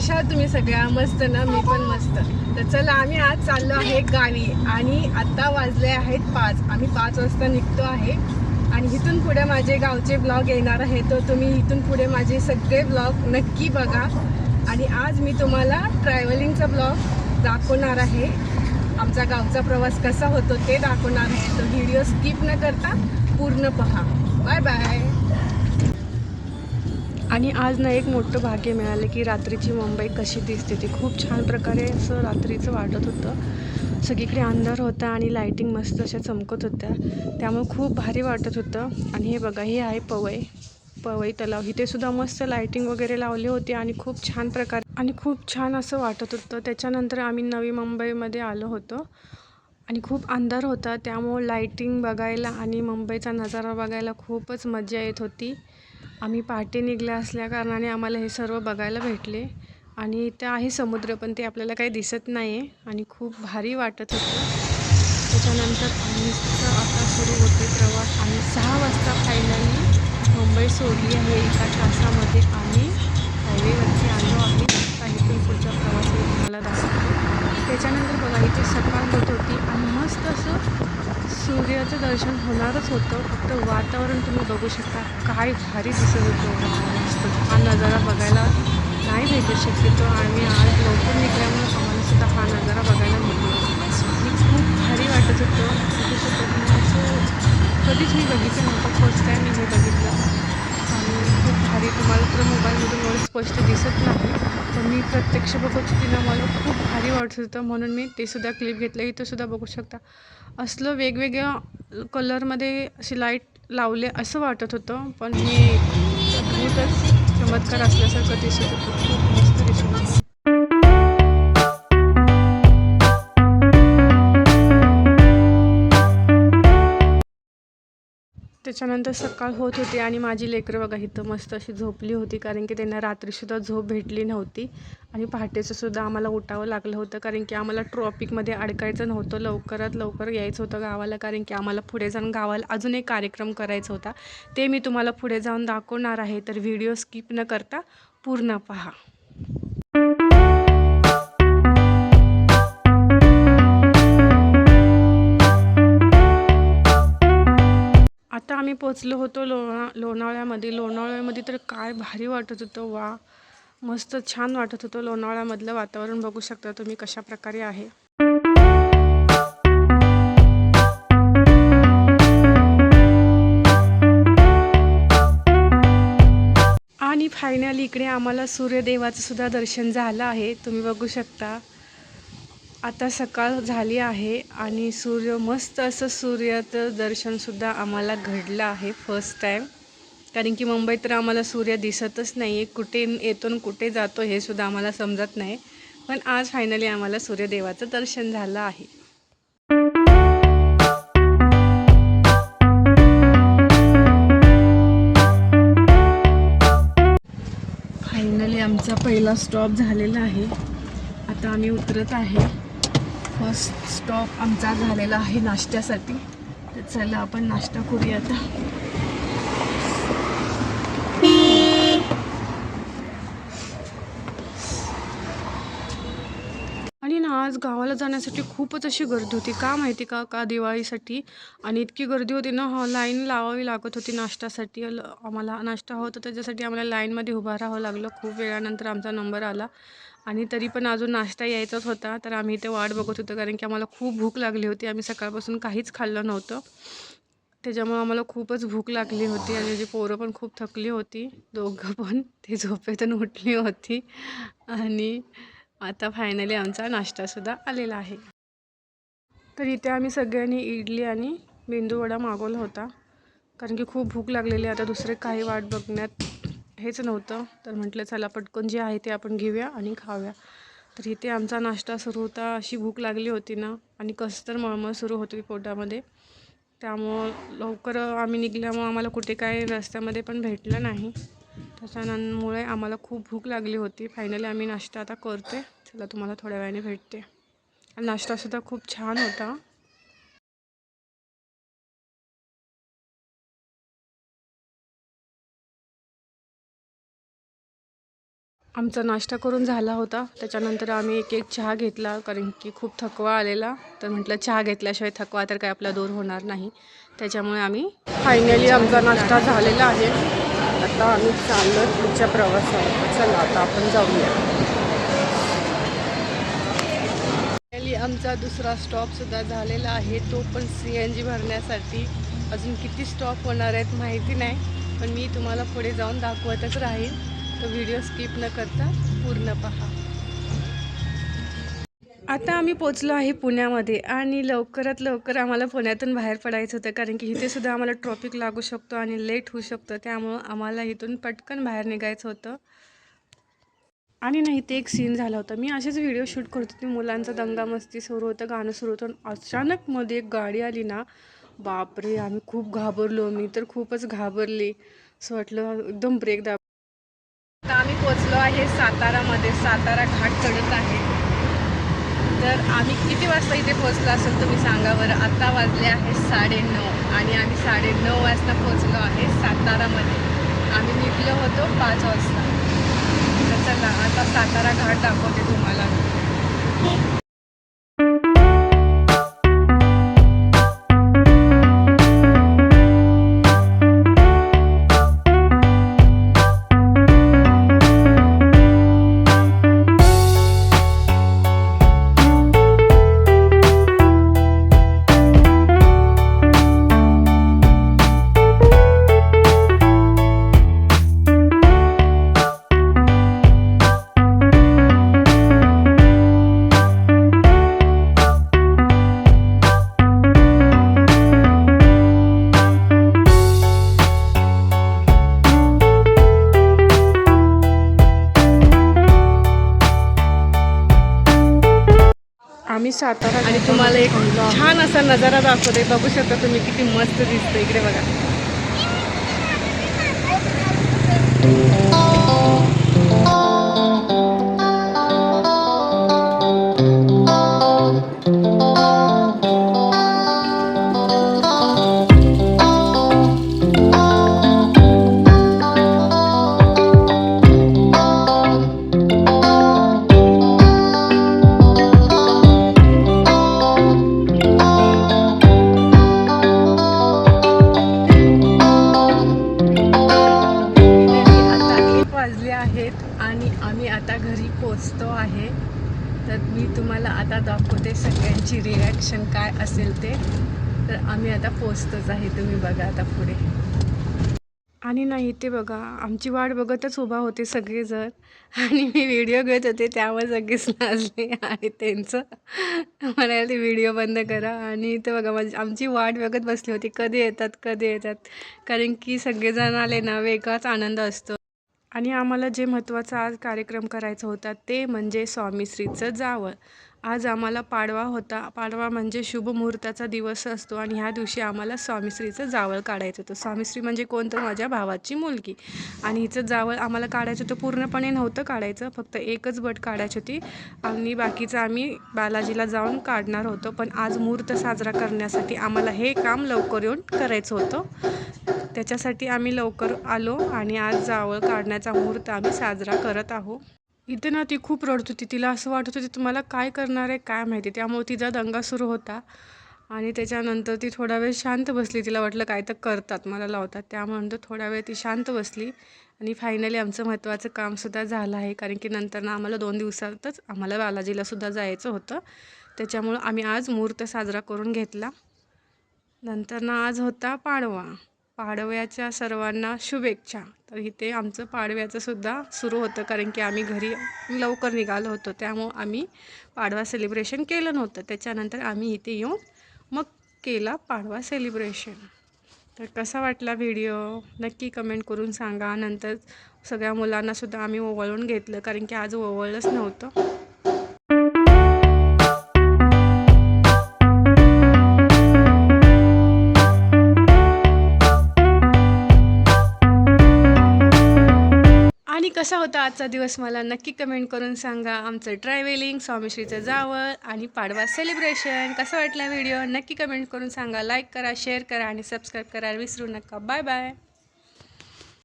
कशा आहात तुम्ही सगळ्या मस्त ना? मी पण मस्त. तर चला आम्ही आज चाललो आहे गावी आणि आत्ता वाजले आहेत पाच. आम्ही पाच वाजता निघतो आहे. आणि इथून पुढे माझे गावचे ब्लॉग येणार आहे तर तुम्ही इथून पुढे माझे सगळे ब्लॉग नक्की बघा. आणि आज मी तुम्हाला ट्रॅव्हलिंगचा ब्लॉग दाखवणार आहे. आमचा गावचा प्रवास कसा होतो ते दाखवणार आहे. तो व्हिडिओ स्किप न करता पूर्ण पहा. बाय बाय आणि आज ना एक मोठं भाग्य मिळालं की रात्रीची मुंबई कशी दिसते ती. खूप छान प्रकारे असं रात्रीचं वाटत होतं. सगळीकडे अंधार होता आणि लाईटिंग मस्त अशा चमकत होत्या. त्यामुळे खूप भारी वाटत होतं. आणि हे बघा हे आहे पवई. पवई तलाव. इथे सुद्धा मस्त लाईटिंग वगैरे लावली होती आणि खूप छान प्रकारे आणि खूप छान असं वाटत होतं. त्याच्यानंतर आम्ही नवी मुंबईमध्ये आलो होतो. आणि खूप अंधार होता. त्यामुळं लाईटिंग बघायला आणि मुंबईचा नजारा बघायला खूपच मजा येत होती. आम्ही पहाटे निघल्या असल्या कारणाने आम्हाला हे सर्व बघायला भेटले. आणि इथं आहे समुद्र पण ते आपल्याला काही दिसत नाही आहे आणि खूप भारी वाटत होतं. त्याच्यानंतर आम्ही आता सुरू होते प्रवास आणि सहा वाजता फायनली मुंबई सोडली आहे एका तासामध्ये आम्ही हायवेवरती आलो आहे काही इथून पुढचा प्रवास तुम्हाला दाखवतो. त्याच्यानंतर बघा इथे सकाळ होत होती आणि मस्त असं सूर्याचं दर्शन होणारच होतं. फक्त वातावरण तुम्ही बघू शकता. काय भारी दिसत होतं. मस्त हा नजारा बघायला नाही भेटू शक्यतो. आणि आज लवकर निघल्यामुळे आम्हाला सुद्धा हा नजारा बघायला मिळतो आणि खूप भारी वाटत होतं. बघू असं कधीच मी बघितलं नव्हतं. फर्स्ट टाईम मी हे बघितलं. आणि खूप भारी. तुम्हाला तर मोबाईलमधून एवढं स्पष्ट दिसत नाही. पण मी प्रत्यक्ष बघत होती ना मला खूप भारी वाटत होतं. म्हणून मी ते सुद्धा क्लिप घेतलं इथं सुद्धा बघू शकता. असलं वेगवेगळ्या कलरमध्ये अशी लाइट लावले असं वाटत होतं पण हे अद्भुतच चमत्कार असल्यासारखं दिसत होतं. खूप मस्त दिसत होतं. त्याच्यानंतर सकाळ होत होती आणि माझी लेकरं बघा इथं मस्त अशी झोपली होती कारण की त्यांना रात्रीसुद्धा झोप भेटली नव्हती. आणि पहाटेचंसुद्धा आम्हाला उठावं लागलं होतं कारण की आम्हाला ट्रॉपिकमध्ये अडकायचं नव्हतं. लवकरात लवकर यायचं होतं गावाला कारण की आम्हाला पुढे जाऊन गावाला अजून एक कार्यक्रम करायचा होता. ते मी तुम्हाला पुढे जाऊन दाखवणार आहे तर व्हिडिओ स्किप न करता पूर्ण पहा. आम्ही पोचलो होतो लोणा लोणावळ्यामध्ये. लोणावळ्यामध्ये तर काय भारी वाटत होतं वा. मस्त छान वाटत होतं लोणावळ्यामधलं वातावरण बघू शकता तुम्ही कशा प्रकारे आहे. आणि फायनली इकडे आम्हाला सूर्यदेवाचं सुद्धा दर्शन झालं आहे. तुम्ही बघू शकता. आता सकाळ झाली आहे आणि सूर्य मस्त असं सूर्याचं दर्शनसुद्धा आम्हाला घडलं आहे फर्स्ट टाईम कारण की मुंबईत तर आम्हाला सूर्य दिसतच नाही आहे कुठे येतो आणि कुठे जातो हे सुद्धा आम्हाला समजत नाही. पण आज फायनली आम्हाला सूर्यदेवाचं दर्शन झालं आहे. फायनली आमचा पहिला स्टॉप झालेला आहे. आता आम्ही उतरत आहे. फर्स्ट स्टॉप आमचा झालेला आहे नाश्त्यासाठी. तर चला आपण नाश्ता करूया आता. आणि ना आज गावाला जाण्यासाठी खूपच अशी गर्दी होती. का माहिती का? का दिवाळीसाठी? आणि इतकी गर्दी होती ना लाईन लावावी लागत होती नाश्त्यासाठी. ल- आम्हाला नाश्ता होता त्याच्यासाठी आम्हाला लाईनमध्ये उभं राहावं लागलं. खूप वेळानंतर आमचा नंबर आला. आणि तरी पण अजून नाश्ता यायचाच होता तर आम्ही इथे वाट बघत होतो कारण की आम्हाला खूप भूक लागली होती. आम्ही सकाळपासून काहीच खाल्लं नव्हतं. त्याच्यामुळं आम्हाला खूपच भूक लागली होती आणि जी पोरं पण खूप थकली होती. दोघं पण. ते झोपेतून उठली होती. आणि आता फायनली आमचा नाश्तासुद्धा आलेला आहे. तर इथे आम्ही सगळ्यांनी इडली आणि मेंदूवडा मागवला होता. कारण की खूप भूक लागलेली आता दुसरे काही वाट बघण्यात हेच नव्हतं. तर म्हटलं चला पटकन जे आहे ते आपण घेऊया आणि खाऊया. तर इथे आमचा नाश्ता सुरू होता. अशी भूक लागली होती ना. आणि कसं तर मळमळ सुरू होती पोटामध्ये. त्यामुळं लवकर आम्ही निघल्यामुळं आम्हाला कुठे काय रस्त्यामध्ये पण भेटलं नाही. त्याच्यामुळे आम्हाला खूप भूक लागली होती. फायनली आम्ही नाश्ता आता करते चला तुम्हाला थोड्या वेळाने भेटते. आणि नाश्तासुद्धा खूप छान होता. आमचा नाश्ता करून झाला होता. त्याच्यानंतर आम्ही एक एक चहा घेतला कारण की खूप थकवा आलेला. तर म्हटलं चहा घेतल्याशिवाय थकवा तर काय आपला दूर होणार नाही. त्याच्यामुळे आम्ही फायनली आमचा नाश्ता झालेला आहे. आता आम्ही चाललो पुढच्या प्रवासावर. चला आता आपण जाऊया. फायनली आमचा दुसरा स्टॉपसुद्धा झालेला आहे. तो पण सी एन जी भरण्यासाठी. अजून किती स्टॉप होणार आहेत माहिती नाही. पण मी तुम्हाला पुढे जाऊन दाखवतच राहील व्हिडिओ स्किप न करता पूर्ण पहा. आता आम्ही पोचलो आहे पुण्यामध्ये आणि लवकरात लवकर आम्हाला पुण्यातून बाहेर पडायचं होतं कारण की इथेसुद्धा आम्हाला ट्रॉफिक लागू शकतो आणि लेट होऊ शकतं. त्यामुळं आम्हाला इथून पटकन बाहेर निघायचं होतं. आणि नाही ते एक सीन झाला होता. मी असेच व्हिडिओ शूट करत होती. मुलांचा दंगामस्ती सुरू होतं गाणं सुरू होतं. अचानक मध्ये एक गाडी आली ना. बापरे आम्ही खूप घाबरलो. मी तर खूपच घाबरली. असं वाटलं एकदम ब्रेक दाब आहे सातारामध्ये. सातारा घाट चढत आहे. तर आम्ही किती वाजता इथे पोचलो असेल तुम्ही सांगा बरं? आत्ता वाजले आहे साडेनऊ आणि आम्ही साडेनऊ वाजता पोचलो आहे सातारामध्ये. आम्ही निघलो होतो पाच वाजता. तर चला आता सातारा घाट दाखवते तुम्हाला. सातारा आणि तुम्हाला एक छान असा नजारा दाखवते. बघू शकता तुम्ही किती मस्त दिसतं इकडे बघा. आहे. तर मी तुम्हाला आता दाखवते सगळ्यांची रिॲक्शन काय असेल ते. तर आम्ही आता पोचतोच आहे. तुम्ही बघा आता पुढे. आणि नाही ते बघा आमची वाट बघतच उभा होते सगळेजण. आणि मी व्हिडिओ घेत होते त्यामुळे सगळेच नाचले आणि त्यांचं. म्हणाले व्हिडिओ बंद करा. आणि ते बघा माझी आमची वाट बघत बसली होती. कधी येतात कधी येतात. कारण की सगळेजण आले ना वेगळाच आनंद असतो. आणि आम्हाला जे महत्त्वाचा आज कार्यक्रम करायचा होता ते म्हणजे स्वामी श्रीचं जावळ. आज आम्हाला पाडवा होता. पाडवा म्हणजे शुभ मुहूर्ताचा दिवस असतो आणि ह्या दिवशी आम्हाला स्वामीश्रीचं जावळ काढायचं होतं. स्वामीश्री म्हणजे कोणतं? माझ्या भावाची मुलगी. आणि हिचं जावळ आम्हाला काढायचं होतं. पूर्णपणे नव्हतं काढायचं. फक्त एकच बट काढायची होती. आणि बाकीचं आम्ही बालाजीला जाऊन काढणार होतो. पण आज मुहूर्त साजरा करण्यासाठी आम्हाला हे काम लवकर येऊन करायचं होतं. त्याच्यासाठी आम्ही लवकर आलो आणि आज जावळ काढण्याचा मुहूर्त आम्ही साजरा करत आहोत. इथे ना ती खूप रडत होती. तिला असं वाटत होती तुम्हाला काय करणार आहे काय माहिती? त्यामुळे तिचा दंगा सुरू होता. आणि त्याच्यानंतर ती थोडा वेळ शांत बसली. तिला वाटलं काय तर करतात मला लावतात. त्यामुळे थोडा वेळ ती शांत बसली. आणि फायनली आमचं महत्त्वाचं कामसुद्धा झालं आहे. कारण की नंतर ना आम्हाला दोन दिवसातच आम्हाला बालाजीलासुद्धा जायचं होतं. त्याच्यामुळं आम्ही आज मुहूर्त साजरा करून घेतला. नंतर ना आज होता पाडवा. पाडव्याच्या सर्वांना शुभेच्छा. तर इथे आमचं पाडव्याचं सुद्धा सुरू होतं कारण की आम्ही घरी लवकर निघालो होतो. त्यामुळं आम्ही पाडवा सेलिब्रेशन केलं नव्हतं. त्याच्यानंतर आम्ही इथे येऊन मग केला पाडवा सेलिब्रेशन तर कसा वाटला व्हिडिओ नक्की कमेंट करून सांगा. नंतर सगळ्या मुलांनासुद्धा आम्ही ओवळून घेतलं कारण की आज ओवळलंच नव्हतं. कसा होता आजचा दिवस मला नक्की कमेंट करून सांगा. आमचं ट्रॅव्हलिंग स्वामीश्रीचं जावळ आणि पाडवा सेलिब्रेशन कसा वाटला व्हिडिओ नक्की कमेंट करून सांगा. लाईक करा शेअर करा आणि सबस्क्राईब करायला विसरू नका. Bye bye